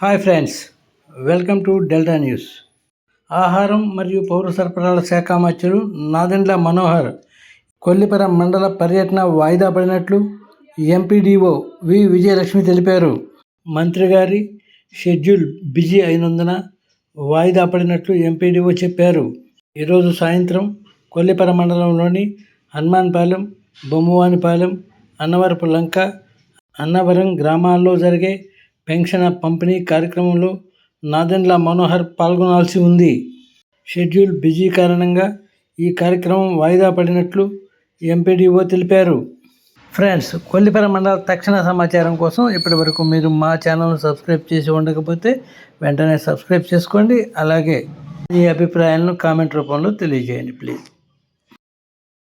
Hi friends welcome to Delta News. ఆహారం మరియు పౌర సరఫరాల శాఖ మంత్రులు నాదెండ్ల మనోహర్ కొల్లిపర మండల పర్యటన వాయిదా పడినట్లు ఎంపీడీఓ వి విజయలక్ష్మి తెలిపారు. మంత్రి గారి షెడ్యూల్ బిజీ అయినందున వాయిదా పడినట్లు ఎంపీడీఓ చెప్పారు. ఈరోజు సాయంత్రం కొల్లిపర మండలంలోని హనుమాన్పాలెం బొమ్మవానిపాలెం అన్నవరపు లంక అన్నవరం గ్రామాల్లో జరిగే పెన్షన్ పంపిణీ కార్యక్రమంలో నాదెండ్ల మనోహర్ పాల్గొనాల్సి ఉంది. షెడ్యూల్ బిజీ కారణంగా ఈ కార్యక్రమం వాయిదా పడినట్లు ఎంపీడీఓ తెలిపారు. ఫ్రెండ్స్ కొల్లిపర మండల తక్షణ సమాచారం కోసం ఇప్పటి వరకు మీరు మా ఛానల్ను సబ్స్క్రైబ్ చేసి ఉండకపోతే వెంటనే సబ్స్క్రైబ్ చేసుకోండి. అలాగే మీ అభిప్రాయాలను కామెంట్ రూపంలో తెలియజేయండి ప్లీజ్.